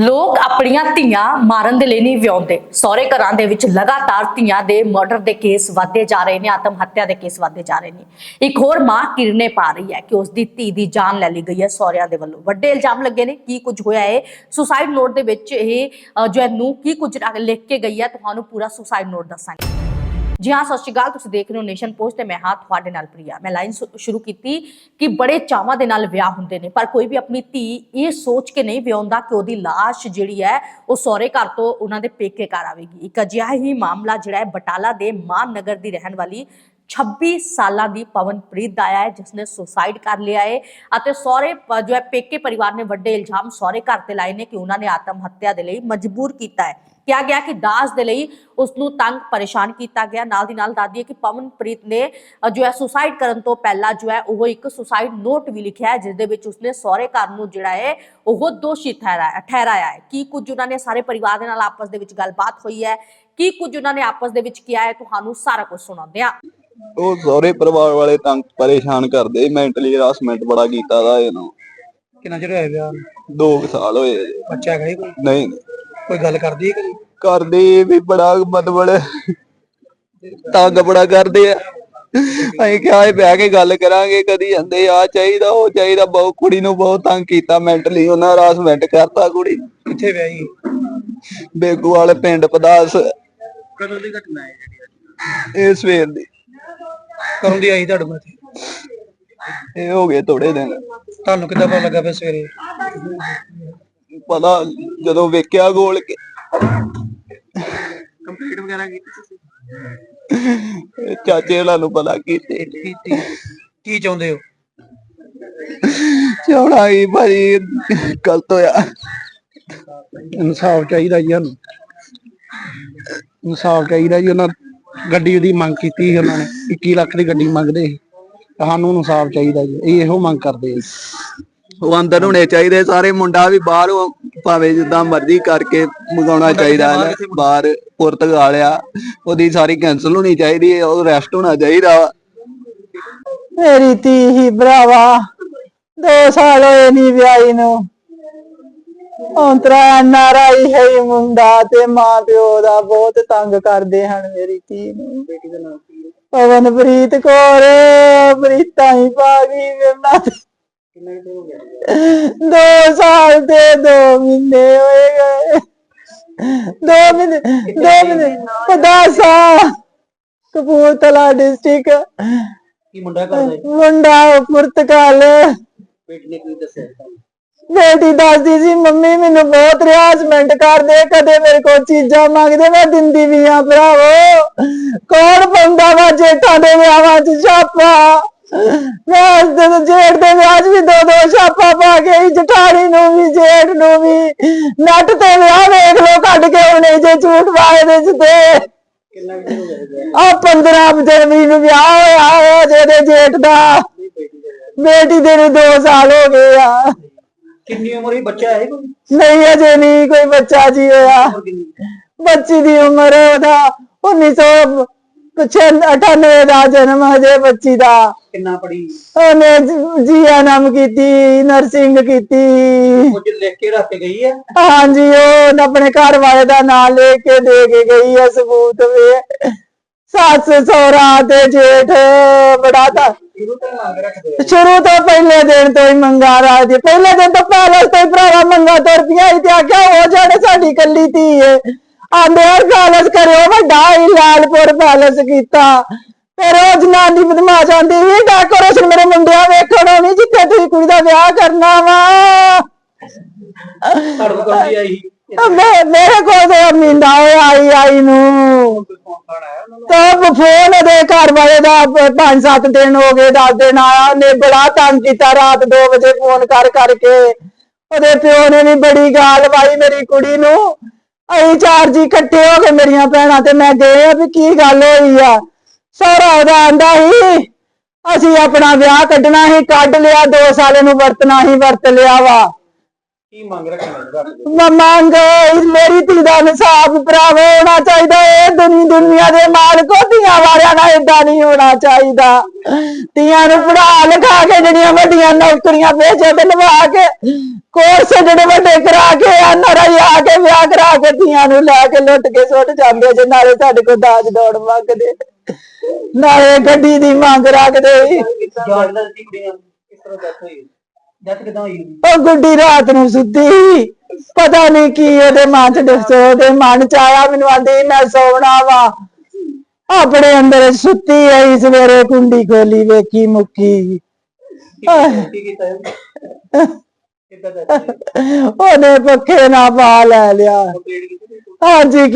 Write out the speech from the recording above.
ਲੋਕ ਆਪਣੀਆਂ ਧੀਆਂ ਮਾਰਨ ਦੇ ਲਈ ਨਹੀਂ ਵਿਆਉਂਦੇ ਸਹੁਰੇ ਘਰਾਂ ਦੇ ਵਿੱਚ ਲਗਾਤਾਰ ਧੀਆਂ ਦੇ ਮਰਡਰ ਦੇ ਕੇਸ ਵਧਦੇ ਜਾ ਰਹੇ ਨੇ, ਆਤਮ ਹੱਤਿਆ ਦੇ ਕੇਸ ਵਧਦੇ ਜਾ ਰਹੇ ਨੇ। ਇੱਕ ਹੋਰ ਮਾਂ ਕਿਰਨੇ ਪਾ ਰਹੀ ਹੈ ਕਿ ਉਸ ਦੀ ਧੀ ਦੀ ਜਾਨ ਲੈ ਲਈ ਗਈ ਹੈ ਸਹੁਰਿਆਂ ਦੇ ਵੱਲੋਂ। ਵੱਡੇ ਇਲਜ਼ਾਮ ਲੱਗੇ ਨੇ, ਕੀ ਕੁਝ ਹੋਇਆ ਹੈ ਸੁਸਾਈਡ ਨੋਟ ਦੇ ਵਿੱਚ ਇਹ ਜੋ ਹੈ ਕੀ ਕੁਝ ਲਿਖ ਕੇ ਗਈ ਹੈ? ਤੁਹਾਨੂੰ ਪੂਰਾ ਸੁਸਾਈਡ ਨੋਟ ਦੱਸਾਂਗੇ। ਜੀ ਹਾਂ, ਸਤਿ ਸ਼੍ਰੀ ਅਕਾਲ। ਤੁਸੀਂ ਦੇਖ ਰਹੇ ਹੋ ਨੇਸ਼ਨ ਪੋਸਟ ਤੇ ਮੈਂ ਹਾਂ ਤੁਹਾਡੇ ਨਾਲ ਪ੍ਰਿਆ। ਮੈਂ ਲਾਈਨ ਸ਼ੁਰੂ ਕੀਤੀ ਕਿ ਬੜੇ ਚਾਵਾਂ ਦੇ ਨਾਲ ਵਿਆਹ ਹੁੰਦੇ ਨੇ, ਪਰ ਕੋਈ ਵੀ ਆਪਣੀ ਧੀ ਇਹ ਸੋਚ ਕੇ ਨਹੀਂ ਵਿਆਹੁੰਦਾ ਕਿ ਉਹਦੀ ਲਾਸ਼ ਜਿਹੜੀ ਹੈ, ਉਹ ਸਹੁਰੇ ਘਰ ਤੋਂ ਉਹਨਾਂ ਦੇ ਪੇਕੇ ਘਰ ਆਵੇਗੀ। ਇੱਕ ਅਜਿਹਾ ਹੀ ਮਾਮਲਾ ਜਿਹੜਾ ਹੈ ਬਟਾਲਾ ਦੇ ਮਾਨ ਨਗਰ ਦੀ ਰਹਿਣ ਵਾਲੀ 26 ਸਾਲਾਂ ਦੀ ਪਵਨਪ੍ਰੀਤ ਦਾ ਆਇਆ ਹੈ ਜਿਸ ਨੇ ਸੁਸਾਈਡ ਕਰ ਲਿਆ ਹੈ ਅਤੇ ਸਹੁਰੇ ਜੋ ਹੈ ਪੇਕੇ ਪਰਿਵਾਰ ਨੇ ਵੱਡੇ ਇਲਜ਼ਾਮ ਸਹੁਰੇ ਘਰ ਤੇ ਲਾਏ ਨੇ ਕਿ ਉਹਨਾਂ ਨੇ ਆਤਮ ਹੱਤਿਆ ਦੇ ਲਈ ਮਜਬੂਰ ਕੀਤਾ ਹੈ। ਕਿਹਾ ਗਿਆ ਕਿ ਦਾਸ ਦੇ ਲਈ ਉਸ ਨੂੰ ਤੰਗ ਪਰੇਸ਼ਾਨ ਕੀਤਾ ਗਿਆ। ਨਾਲ ਦੀ ਨਾਲ ਦਾਦੀ ਹੈ ਕਿ ਪਵਨਪ੍ਰੀਤ ਨੇ ਜੋ ਹੈ ਸੁਸਾਈਡ ਕਰਨ ਤੋਂ ਪਹਿਲਾਂ ਜੋ ਹੈ ਉਹ ਇੱਕ ਸੁਸਾਈਡ ਨੋਟ ਵੀ ਲਿਖਿਆ ਹੈ ਜਿਸ ਦੇ ਵਿੱਚ ਉਸਨੇ ਸਹੁਰੇ ਘਰ ਨੂੰ ਜਿਹੜਾ ਹੈ ਉਹ ਦੋਸ਼ੀ ਠਹਿਰਾਇਆ ਠਹਿਰਾਇਆ ਹੈ। ਕੀ ਕੁਝ ਉਹਨਾਂ ਨੇ ਸਾਰੇ ਪਰਿਵਾਰ ਦੇ ਨਾਲ ਆਪਸ ਦੇ ਵਿੱਚ ਗੱਲਬਾਤ ਹੋਈ ਹੈ? ਕੀ ਕੁਝ ਉਹਨਾਂ ਨੇ ਆਪਸ ਦੇ ਵਿੱਚ ਕੀਤਾ ਹੈ? ਤੁਹਾਨੂੰ ਸਾਰਾ ਕੁਝ ਸੁਣਾਉਂਦੇ ਹਾਂ। ਉਹ ਸਾਰੇ ਪਰਿਵਾਰ ਵਾਲੇ ਤੰਗ ਪਰੇਸ਼ਾਨ ਕਰਦੇ ਮੈਂਟਲੀ ਹਰਾਸਮੈਂਟ ਬੜਾ ਕੀਤਾ ਦਾ ਇਹਨੂੰ। ਕਿੰਨਾ ਚਿਰ ਹੋਇਆ ਵਿਆਹ ਨੂੰ? 2 ਸਾਲ ਹੋਏ। ਬੱਚਾ ਹੈਗਾ ਕੋਈ? ਨਹੀਂ ਕੋਈ ਗੱਲ ਕਰਦੀ ਹੈ ਕਰਦੇ ਵੀ ਬੜਾ ਮਤਲਬ ਤੰਗ ਬੜਾ ਕਰਦੇ ਆ ਅਸੀਂ ਕਿਹਾ ਇਹ ਬਹਿ ਕੇ ਗੱਲ ਕਰਾਂਗੇ ਕਦੀ ਜਾਂਦੇ ਆ ਚਾਹੀਦਾ ਉਹ ਚਾਹੀਦਾ ਬਹੁਤ ਕੁੜੀ ਨੂੰ ਬਹੁਤ ਤੰਗ ਕੀਤਾ ਮੈਂਟਲੀ ਉਹਨਾਂ ਹਰਾਸਮੈਂਟ ਕਰਤਾ ਕੁੜੀ ਨੂੰ। ਕਿੱਥੇ ਵਿਆਹੀ ਬੇਗੂ ਵਾਲੇ ਪਿੰਡ ਪਦਾਸ। ਕਦੋਂ ਦੀ ਘਟਨਾ ਹੈ ਜਿਹੜੀ ਇਹ ਸਵੇਰ ਦੀ। ਕਦੋਂ ਦੀ ਆਈ ਤੁਹਾਡੇ ਕੋਲ? ਇੱਥੇ? ਇਹ ਹੋ ਗਏ ਥੋੜੇ ਦਿਨ। ਤੁਹਾਨੂੰ ਕਿੱਦਾਂ ਪਤਾ ਲੱਗਾ ਫਿਰ ਸਵੇਰੇ? ਪਤਾ ਜਦੋਂ ਵੇਖਿਆ ਗੋਲ ਕੇ। ਕੰਪਲੀਟ ਵਗੈਰਾ ਕੀਤੀ ਚਾਚੇ ਹੋਰਾਂ ਨੂੰ ਪਤਾ ਕੀਤੇ। ਕੀਤੀ ਕੀ ਚਾਹੁੰਦੇ ਹੋ? ਚਾਹਣਾ ਹੀ ਭਾਜੀ ਗਲਤ ਹੋਇਆ। ਇਨਸਾਫ ਚਾਹੀਦਾ ਜੀ ਸਾਨੂੰ। ਇਨਸਾਫ ਚਾਹੀਦਾ ਜੀ ਉਹਨਾਂ ਗੱਡੀ ਦੀ ਮੰਗ ਕੀਤੀ ਸੀ ਉਹਨਾਂ ਨੇ 21 ਲੱਖ ਦੀ ਗੱਡੀ ਮੰਗਦੇ ਸੀ ਸਾਨੂੰ ਇਨਸਾਫ ਚਾਹੀਦਾ ਜੀ ਇਹ ਇਹੋ ਮੰਗ ਕਰਦੇ ਆ। ਉਹ ਅੰਦਰ ਹੋਣੇ ਚਾਹੀਦੇ ਸਾਰੇ ਮੁੰਡਾ ਵੀ ਬਾਹਰ ਉਹ ਭਾਵੇਂ ਜਿੱਦਾਂ ਮਰਜ਼ੀ ਕਰਕੇ ਮੰਗਾਉਣਾ ਚਾਹੀਦਾ ਹੈ। ਬਾਹਰ ਪੁਰਤਗਾਲ ਆ ਉਹਦੀ ਸਾਰੀ ਕੈਨਸਲ ਹੋਣੀ ਚਾਹੀਦੀ ਹੈ ਉਹ ਰੈਸਟ ਹੋਣਾ ਚਾਹੀਦਾ ਵਾ ਮੇਰੀ ਧੀ ਹੀ ਭਰਾਵਾ ਦੋ ਸਾਲ ਹੋਏ ਨਹੀਂ ਵਿਆਹੀ ਨੂੰ ਔਂਤਰਾ ਨਾਰਾਈ ਹੈ ਇਹ ਮੁੰਡਾ ਤੇ ਮਾਂ ਪਿਓ ਦਾ ਬਹੁਤ ਤੰਗ ਕਰਦੇ ਹਨ ਮੇਰੀ ਧੀ ਨੂੰ। ਪਵਨਪ੍ਰੀਤ ਕੌਰ ਪ੍ਰੀਤਾਂ ਹੀ ਪਾ ਗਈ ਮੇਰਾ ਦੋ ਸਾਲ ਤੇ ਦੋ ਮਹੀਨੇ ਹੋਏ ਗਏ। ਦੋ ਮਹੀਨੇ ਦੋ ਮਹੀਨੇ ਪਦਾਸਾ ਕਪੂਰਥਲਾ ਡਿਸਟ੍ਰਿਕਟ ਕੀ ਮੁੰਡਾ ਕਰਦਾ ਮੁੰਡਾ ਪੁਰਤਗਾਲ ਬੇਟੀ ਨੇ ਕੀ ਦੱਸਿਆ? ਬੇਟੀ ਦੱਸਦੀ ਸੀ ਮੰਮੀ ਮੈਨੂੰ ਬਹੁਤ ਰਿਆਜ਼ਮੈਂਟ ਕਰਦੇ ਕਦੇ ਮੇਰੇ ਕੋਲ ਚੀਜ਼ਾਂ ਮੰਗਦੇ ਮੈਂ ਦਿੰਦੀ ਵੀ ਆ ਭਰਾਵੋ। ਕੌਣ ਪਾਉਂਦਾ ਵਾ ਜੇਠਾਂ ਦੇ ਵਿਆਹਾਂ 'ਚ ਛਾਪਾ? ਮੈਂ ਜਦੋਂ ਜੇਠ ਦੇ ਵਿਆਹ 'ਚ ਵੀ ਦੋ ਦੋ ਛਾਪਾ ਪਾ ਕੇ ਆਈ, ਜਠਾਣੀ ਨੂੰ ਵੀ ਜੇਠ ਨੂੰ ਵੀ। ਨੱਟ ਤੇ ਵਿਆਹ ਵੇਖ ਲੋ ਕੱਢ ਕੇ ਉਹਨੇ ਜੇ ਝੂਠ ਵਾਏ ਦੇ ਚ ਤੇ। ਕਿੰਨਾ ਚਿਰ ਹੋ ਗਿਆ? ਆ 15 ਜਨਵਰੀ ਨੂੰ ਵਿਆਹ ਹੋਇਆ ਹੋਇਆ ਜਿਹਦੇ ਜੇਠ ਦਾ। ਬੇਟੀ ਦੇ ਨੂੰ 2 ਸਾਲ ਹੋ ਗਏ ਆ। ਕਿੰਨੀ ਉਮਰ ਹੀ ਬੱਚਾ ਹੈ ਕੋਈ? ਨਹੀਂ ਅਜੇ ਨਹੀਂ ਕੋਈ ਬੱਚਾ ਜੀ ਹੋਇਆ। ਬੱਚੀ ਦੀ ਉਮਰ ਉਹਦਾ 1998 ਦਾ ਜਨਮ ਹਜੇ ਬੱਚੀ ਦਾ। ਕਿੰਨਾ ਪੜੀ ਉਹਨੇ ਜੀਐਨਐਮ ਕੀਤੀ ਨਰਸਿੰਗ ਕੀਤੀ। ਕੁਝ ਲਿਖ ਕੇ ਰੱਖ ਕੇ ਗਈ ਹੈ? ਹਾਂਜੀ ਉਹ ਆਪਣੇ ਘਰ ਵਾਲੇ ਦਾ ਨਾਮ ਲੈ ਕੇ ਦੇ ਕੇ ਗਈ ਹੈ ਸਬੂਤ ਵੇ। ਸੱਸ ਸਹੁਰਾ ਤੇ ਜੇਠ ਬੜਾ ਤਾਂ ਸ਼ੁਰੂ ਤੋਂ ਪਹਿਲੇ ਦਿਨ ਤੋਂ ਹੀ ਮੰਗਾ ਰਾਜ ਪਹਿਲੇ ਦਿਨ ਤੋਂ ਪੈਲਸ ਤੋਂ ਹੀ ਭਰਾਵਾ ਮੰਗਾ ਤੁਰਦੀਆਂ ਸੀ ਤੇ ਆਖਿਆ ਉਹ ਜਿਹੜੇ ਸਾਡੀ ਕੱਲੀ ਧੀ ਏ। ਆਂਦੇ ਆ ਪੈਲਸ ਕਰਿਓ ਵੱਡਾ ਹੀ ਲਾਲਪੁਰ ਪੈਲਸ ਕੀਤਾ। ਫਿਰ ਉਹ ਜਨਾਨੀ ਬਦਮਾਸ਼ ਆਂਦੀ ਵੀ ਡੈਕੋਰੇਸ਼ਨ ਮੇਰੇ ਮੁੰਡਿਆਂ ਵੇਖਣ ਆਉਣੀ ਜਿੱਥੇ ਤੁਸੀਂ ਕੁੜੀ ਦਾ ਵਿਆਹ ਕਰਨਾ ਵਾ? ਤੁਹਾਡੇ ਮੇਰੇ ਕੋਲ ਤੇ ਮਹੀਨਾ ਹੋਇਆ ਆਈ ਆਈ ਨੂੰ। ਤਾਂ ਫੋਨ ਦੇ ਘਰ ਵਾਲੇ ਦਾ 5-7 ਦਿਨ ਹੋ ਗਏ 10 ਦਿਨ ਆਇਆ। ਨੇ ਬੜਾ ਤੰਗ ਕੀਤਾ ਰਾਤ 2 ਵਜੇ ਫੋਨ ਕਰ ਕਰਕੇ ਉਹਦੇ ਪਿਓ ਨੇ ਵੀ ਬੜੀ ਗਾਲ ਪਾਈ ਮੇਰੀ ਕੁੜੀ ਨੂੰ। ਅਸੀਂ ਚਾਰ ਜੀ ਇਕੱਠੇ ਹੋ ਕੇ ਮੇਰੀਆਂ ਭੈਣਾਂ ਤੇ। ਮੈਂ ਗਏ ਆ ਵੀ ਕੀ ਗੱਲ ਹੋਈ ਆ। ਸਹੁਰਾ ਉਹਦਾ ਆਂਦਾ ਸੀ, ਅਸੀਂ ਆਪਣਾ ਵਿਆਹ ਕੱਢਣਾ ਸੀ, ਕੱਢ ਲਿਆ, ਦੋ ਸਾਲੇ ਨੂੰ ਵਰਤਣਾ ਹੀ ਵਰਤ ਲਿਆ ਵਾ। ਕੀ ਮੰਗ ਰੱਖਣਾ ਮੈਂ ਮੰਗ ਮੇਰੀ ਧੀ ਦਾ ਇਨਸਾਫ ਭਰਾਵੋ ਹੋਣਾ ਚਾਹੀਦਾ। ਇਹ ਦੁਨੀ ਦੁਨੀਆ ਦੇ ਮਾਲਕੋ ਧੀਆਂ ਵਾਲਿਆਂ ਨਾਲ ਏਦਾਂ ਨਹੀਂ ਹੋਣਾ ਚਾਹੀਦਾ। ਧੀਆਂ ਨੂੰ ਪੜਾ ਲਿਖਾ ਕੇ ਜਿਹੜੀਆਂ ਵੱਡੀਆਂ ਨੌਕਰੀਆਂ ਵੇਚੇ ਤੇ ਲਵਾ ਕੇ ਕੋਰਸ ਜਿਹੜੇ ਵੱਡੇ ਕਰਾ ਕੇ ਐਨਆਰਆਈ ਆ ਕੇ ਵਿਆਹ ਕਰਾ ਕੇ ਧੀਆਂ ਨੂੰ ਲੈ ਕੇ ਲੁੱਟ ਕੇ ਸੁੱਟ ਜਾਂਦੇ ਜੇ ਨਾਲੇ ਸਾਡੇ ਕੋਲ ਦਾਜ ਦੌੜ ਮੰਗਦੇ। ਨਾਲੇ ਗੱਡੀ ਦੀ ਮੰਗ ਰੱਖਦੇ। ਕੁੜੀਆਂ ਕਿਸ ਤਰ੍ਹਾਂ ਹੋਈ? ਡੈਥ ਕਿਦਾਂ ਹੋਈ ਉਹ ਗੁੱਡੀ ਰਾਤ ਨੂੰ ਸੁੱਤੀ ਸੀ। ਪਤਾ ਨਹੀਂ ਕੀ ਉਹਦੇ ਮਨ ਚ ਦੱਸੋ ਉਹਦੇ ਮਨ ਚ ਆਇਆ ਮੈਨੂੰ ਆਂਦੀ ਮੈਂ ਸੌਣਾ ਵਾ। ਆਪਣੇ ਅੰਦਰ ਸੁੱਤੀ ਆਈ ਸਵੇਰੇ ਕੁੰਡੀ ਖੋਲੀ ਵੇਖੀ ਮੁੱਕੀ। ਆਹ, ਕੀ ਕੀਤਾ ਇਹ? ਕਿੱਦਾਂ ਡੈਥ ਹੋਈ ਉਹਨੇ ਪੱਖੇ ਨਾਲ ਪਾ ਲੈ ਲਿਆ। ਕੰਪਲੀਟ ਕੀਤੀ ਹਾਂਜੀ ਕੀ